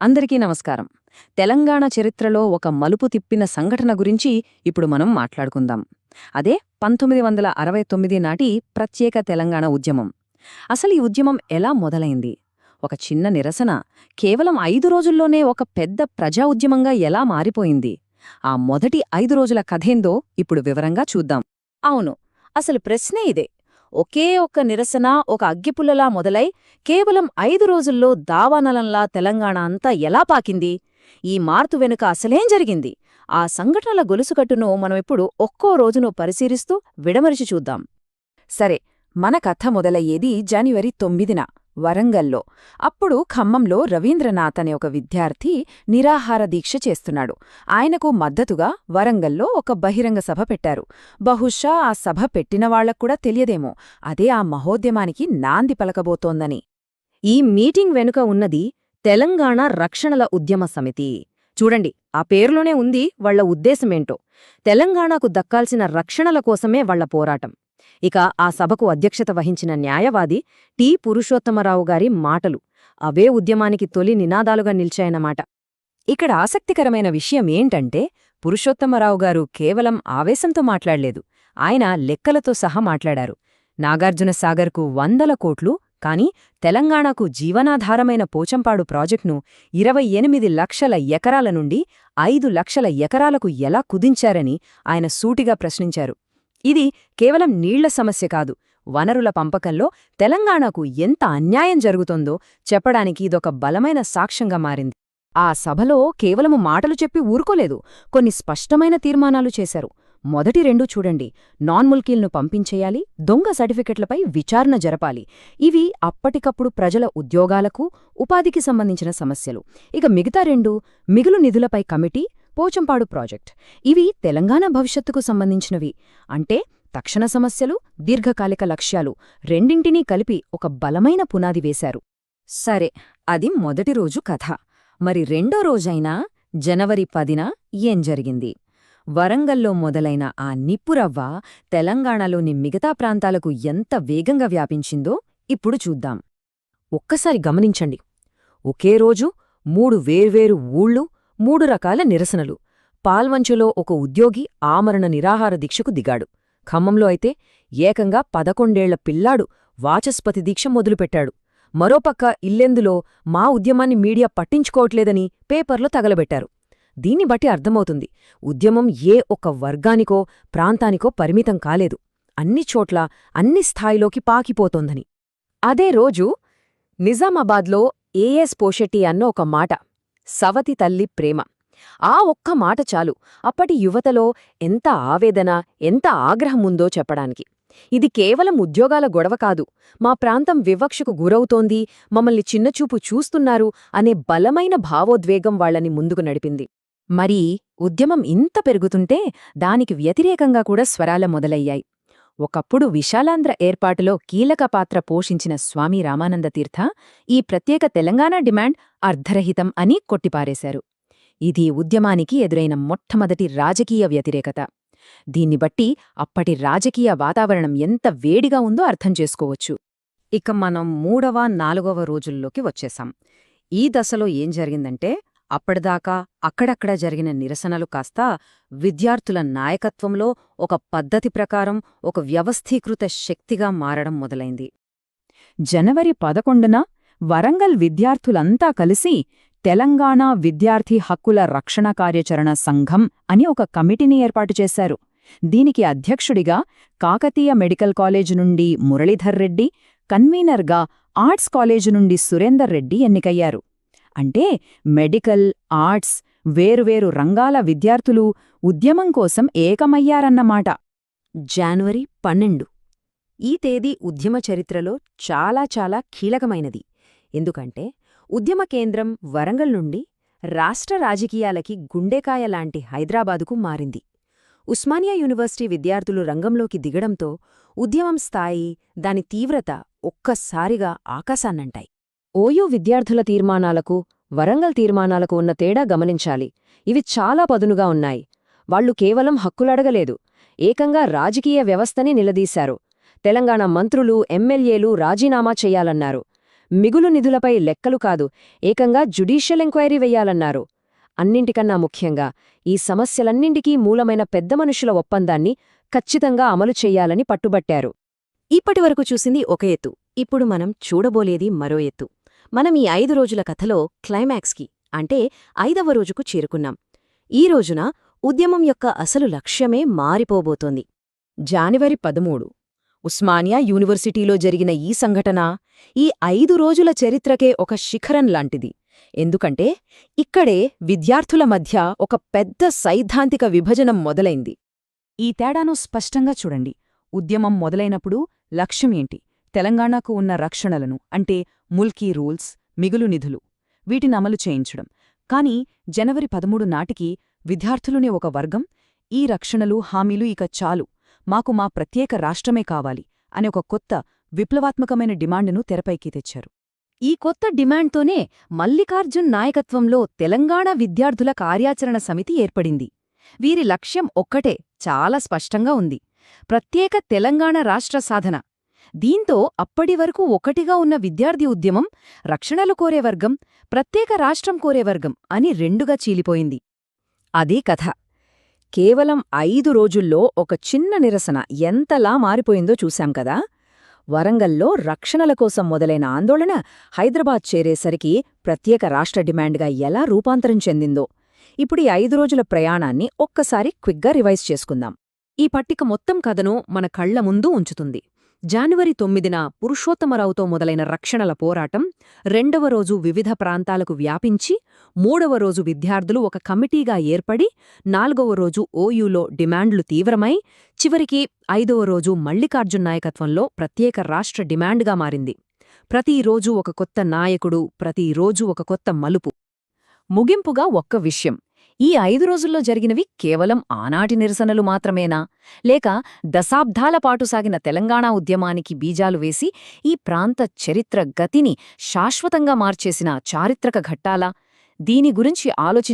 అందరికీ నమస్కారం. తెలంగాణ చరిత్రలో ఒక మలుపు తిప్పిన సంఘటన గురించి ఇప్పుడు మనం మాట్లాడుకుందాం. అదే పంతొమ్మిది వందల అరవై తొమ్మిది నాటి ప్రత్యేక తెలంగాణ ఉద్యమం. అసలు ఈ ఉద్యమం ఎలా మొదలైంది? ఒక చిన్న నిరసన కేవలం ఐదు రోజుల్లోనే ఒక పెద్ద ప్రజా ఉద్యమంగా ఎలా మారిపోయింది? ఆ మొదటి ఐదు రోజుల కథేందో ఇప్పుడు వివరంగా చూద్దాం. అవును అసలు ప్రశ్నే ఇదే. ఒకే ఒక్క నిరసన ఒక అగ్గిపుల్లలా మొదలై కేవలం ఐదు రోజుల్లో దావానలంలా తెలంగాణ అంతా ఎలా పాకింది? ఈ మార్పు వెనుక అసలేం జరిగింది? ఆ సంఘటనల గొలుసుకట్టును మనమిప్పుడు ఒక్కో రోజును పరిశీలిస్తూ విడమరిచి చూద్దాం. సరే మన కథ మొదలయ్యేది జనవరి తొమ్మిదిన. వరంగల్లో. అప్పుడు ఖమ్మంలో రవీంద్రనాథ్ అనే ఒక విద్యార్థి నిరాహార దీక్ష చేస్తున్నాడు. ఆయనకు మద్దతుగా వరంగల్లో ఒక బహిరంగ సభ పెట్టారు. బహుశా ఆ సభ పెట్టిన వాళ్ళక్కూడా తెలియదేమో. అదే ఆ మహోద్యమానికి నాంది పలకబోతోందని. ఈ మీటింగ్ వెనుక ఉన్నది తెలంగాణ రక్షణల ఉద్యమ సమితి. చూడండి ఆ పేరులోనే ఉంది వాళ్ళ ఉద్దేశమేంటో. తెలంగాణకు దక్కాల్సిన రక్షణల కోసమే వాళ్ళ పోరాటం. ఇక ఆ సభకు అధ్యక్షత వహించిన న్యాయవాది టి. పురుషోత్తమరావు గారి మాటలు. అవే ఉద్యమానికి తొలి నినాదాలుగా నిలిచాయన్నమాట. ఇక్కడ ఆసక్తికరమైన విషయం ఏంటంటే పురుషోత్తమరావు గారు కేవలం ఆవేశంతో మాట్లాడలేదు. ఆయన లెక్కలతో సహా మాట్లాడారు. నాగార్జున సాగర్కు వందల కోట్లు కాని తెలంగాణకు జీవనాధారమైన పోచంపాడు ప్రాజెక్టును ఇరవై ఎనిమిది లక్షల ఎకరాల నుండి ఐదు లక్షల ఎకరాలకు ఎలా కుదించారని ఆయన సూటిగా ప్రశ్నించారు. ఇది కేవలం నీళ్ళ సమస్య కాదు. వనరుల పంపకంలో తెలంగాణకు ఎంత అన్యాయం జరుగుతోందో చెప్పడానికి ఇదొక బలమైన సాక్ష్యంగా మారింది. ఆ సభలో కేవలము మాటలు చెప్పి ఊరుకోలేదు. కొన్ని స్పష్టమైన తీర్మానాలు చేశారు. మొదటి రెండు చూడండి. నాన్ ముల్కీల్ను పంపించేయాలి దొంగ సర్టిఫికెట్లపై విచారణ జరపాలి. ఇవి అప్పటికప్పుడు ప్రజల ఉద్యోగాలకు ఉపాధికి సంబంధించిన సమస్యలు. ఇక మిగతా రెండు మిగులు నిధులపై కమిటీ పోచంపాడు ప్రాజెక్ట్. ఇవి తెలంగాణ భవిష్యత్తుకు సంబంధించినవి. అంటే తక్షణ సమస్యలు దీర్ఘకాలిక లక్ష్యాలు రెండింటినీ కలిపి ఒక బలమైన పునాది వేశారు. సరే అది మొదటి రోజు కథ. మరి రెండో రోజైనా జనవరి పదిన ఏం జరిగింది? వరంగల్లో మొదలైన ఆ నిప్పురవ్వ తెలంగాణలోని మిగతా ప్రాంతాలకు ఎంత వేగంగా వ్యాపించిందో ఇప్పుడు చూద్దాం. ఒక్కసారి గమనించండి. ఒకే రోజు మూడు వేర్వేరు ఊళ్ళు మూడు రకాల నిరసనలు. పాల్వంచులో ఒక ఉద్యోగి ఆమరణ నిరాహార దీక్షకు దిగాడు. ఖమ్మంలో అయితే ఏకంగా పదకొండేళ్ళ పిల్లాడు వాచస్పతి దీక్ష మొదలుపెట్టాడు. మరోపక్క ఇల్లెందులో మా ఉద్యమాన్ని మీడియా పట్టించుకోవట్లేదని పేపర్లో తగలబెట్టారు. దీన్ని బట్టి అర్థమవుతుంది ఉద్యమం ఏ ఒక్క వర్గానికో ప్రాంతానికో పరిమితం కాలేదు. అన్ని చోట్ల అన్ని స్థాయిలోకి పాకిపోతోందని. అదే రోజు నిజామాబాద్లో ఏఎస్ పోషెట్టి అన్న ఒక మాట సవతి తల్లి ప్రేమ. ఆ ఒక్క మాట చాలు. అప్పటి యువతలో ఎంత ఆవేదన ఎంత ఆగ్రహముందో చెప్పడానికి. ఇది కేవలం ఉద్యోగాల గొడవ కాదు. మా ప్రాంతం వివక్షకు గురవుతోంది మమ్మల్ని చిన్నచూపు చూస్తున్నారు అనే బలమైన భావోద్వేగం వాళ్ళని ముందుకు నడిపింది. మరి ఉద్యమం ఇంత పెరుగుతుంటే దానికి వ్యతిరేకంగా కూడా స్వరాల మొదలయ్యాయి. ఒకప్పుడు విశాలాంధ్ర ఏర్పాటులో కీలక పాత్ర పోషించిన స్వామి రామానందతీర్థ ఈ ప్రత్యేక తెలంగాణ డిమాండ్ అర్ధరహితం అని కొట్టిపారేశారు. ఇది ఉద్యమానికి ఎదురైన మొట్టమొదటి రాజకీయ వ్యతిరేకత. దీన్ని బట్టి అప్పటి రాజకీయ వాతావరణం ఎంత వేడిగా ఉందో అర్థం చేసుకోవచ్చు. ఇక మనం మూడవ నాలుగవ రోజుల్లోకి వచ్చేశాం. ఈ దశలో ఏం జరిగిందంటే అప్పటిదాకా అక్కడక్కడ జరిగిన నిరసనలు కాస్త విద్యార్థుల నాయకత్వంలో ఒక పద్ధతి ప్రకారం ఒక వ్యవస్థీకృత శక్తిగా మారడం మొదలైంది. జనవరి పదకొండున వరంగల్ విద్యార్థులంతా కలిసి తెలంగాణ విద్యార్థి హక్కుల రక్షణ కార్యాచరణ సంఘం అని ఒక కమిటీని ఏర్పాటు చేశారు. దీనికి అధ్యక్షుడిగా కాకతీయ మెడికల్ కాలేజు నుండి మురళీధర్ రెడ్డి కన్వీనర్గా ఆర్ట్స్ కాలేజు నుండి సురేందర్ రెడ్డి ఎన్నికయ్యారు. అంటే మెడికల్ ఆర్ట్స్ వేరువేరు రంగాల విద్యార్థులు ఉద్యమం కోసం ఏకమయ్యారన్నమాట. జాన్వరి పన్నెండు. ఈ తేదీ ఉద్యమ చరిత్రలో చాలా చాలా కీలకమైనది. ఎందుకంటే ఉద్యమ కేంద్రం వరంగల్ నుండి రాష్ట్ర రాజకీయాలకి గుండెకాయ లాంటి హైదరాబాదుకు మారింది. ఉస్మానియా యూనివర్సిటీ విద్యార్థులు రంగంలోకి దిగడంతో ఉద్యమం స్థాయి దాని తీవ్రత ఒక్కసారిగా ఆకాశాన్నంటాయి. ఓయూ విద్యార్థుల తీర్మానాలకు వరంగల్ తీర్మానాలకు ఉన్న తేడా గమనించాలి. ఇవి చాలా పదునుగా ఉన్నాయి. వాళ్ళు కేవలం హక్కులడగలేదు. ఏకంగా రాజకీయ వ్యవస్థని నిలదీశారు. తెలంగాణ మంత్రులు ఎమ్మెల్యేలు రాజీనామా చెయ్యాలన్నారు మిగులు నిధులపై లెక్కలు కాదు ఏకంగా జుడీషియల్ ఎంక్వైరీ వెయ్యాలన్నారు అన్నింటికన్నా ముఖ్యంగా ఈ సమస్యలన్నింటికీ మూలమైన పెద్ద మనుషుల ఒప్పందాన్ని ఖచ్చితంగా అమలు చెయ్యాలని పట్టుబట్టారు. ఇప్పటివరకు చూసింది ఒక ఎత్తు. ఇప్పుడు మనం చూడబోలేది మరో ఎత్తు. మనం ఈ ఐదు రోజుల కథలో క్లైమాక్స్కి అంటే ఐదవ రోజుకు చేరుకున్నాం. ఈ రోజున ఉద్యమం యొక్క అసలు లక్ష్యమే మారిపోబోతోంది. జానివరి పదమూడు. ఉస్మానియా యూనివర్సిటీలో జరిగిన ఈ సంఘటన ఈ ఐదు రోజుల చరిత్రకే ఒక శిఖరం లాంటిది. ఎందుకంటే ఇక్కడే విద్యార్థుల మధ్య ఒక పెద్ద సైద్ధాంతిక విభజనం మొదలైంది. ఈ తేడాను స్పష్టంగా చూడండి. ఉద్యమం మొదలైనప్పుడు లక్ష్యమేంటి తెలంగాణకు ఉన్న రక్షణలను అంటే ముల్కీ రూల్స్ మిగులు నిధులు. వీటిని అమలు చేయించడం. కాని జనవరి పదమూడు నాటికి విద్యార్థులునే ఒక వర్గం ఈ రక్షణలు హామీలు ఇక చాలు. మాకు మా ప్రత్యేక రాష్ట్రమే కావాలి అనే ఒక కొత్త విప్లవాత్మకమైన డిమాండును తెరపైకి తెచ్చారు. ఈ కొత్త డిమాండ్తోనే మల్లికార్జున్ నాయకత్వంలో తెలంగాణ విద్యార్థుల కార్యాచరణ సమితి ఏర్పడింది. వీరి లక్ష్యం ఒక్కటే చాలా స్పష్టంగా ఉంది. ప్రత్యేక తెలంగాణ రాష్ట్ర సాధన. దీంతో అప్పటివరకు ఒకటిగా ఉన్న విద్యార్థి ఉద్యమం రక్షణలు కోరే వర్గం ప్రత్యేక రాష్ట్రం కోరే వర్గం అని రెండుగా చీలిపోయింది. అదీ కథ. కేవలం ఐదు రోజుల్లో ఒక చిన్న నిరసన ఎంతలా మారిపోయిందో చూశాం కదా! వరంగల్లో రక్షణల కోసం మొదలైన ఆందోళన హైదరాబాద్ చేరేసరికి ప్రత్యేక రాష్ట్ర డిమాండ్గా ఎలా రూపాంతరం చెందిందో ఇప్పుడు ఈ ఐదు రోజుల ప్రయాణాన్ని ఒక్కసారి క్విక్గా రివైజ్ చేసుకుందాం. ఈ పట్టిక మొత్తం కథను మన కళ్ళ ముందు ఉంచుతుంది. జనవరి తొమ్మిదిన పురుషోత్తమరావుతో మొదలైన రక్షణల పోరాటం రెండవ రోజు వివిధ ప్రాంతాలకు వ్యాపించి మూడవ రోజు విద్యార్థులు ఒక కమిటీగా ఏర్పడి నాల్గవ రోజు ఓయూలో డిమాండ్లు తీవ్రమై చివరికి ఐదవ రోజు మల్లికార్జున్ నాయకత్వంలో ప్రత్యేక రాష్ట్ర డిమాండ్గా మారింది. ప్రతిరోజు ఒక కొత్త నాయకుడు ప్రతిరోజు ఒక కొత్త మలుపు. ముగింపుగా ఒక్క విషయం. ఈ ఐదు రోజుల్లో జరిగినవి కేవలం ఆనాటి నిరసనలు మాత్రమేనా? లేక దశాబ్దాల పాటు సాగిన తెలంగాణ ఉద్యమానికి బీజాలు వేసి ఈ ప్రాంత చరిత్ర గతిని శాశ్వతంగా మార్చేసిన చారిత్రక ఘట్టాలా? దీని గురించి ఆలోచించ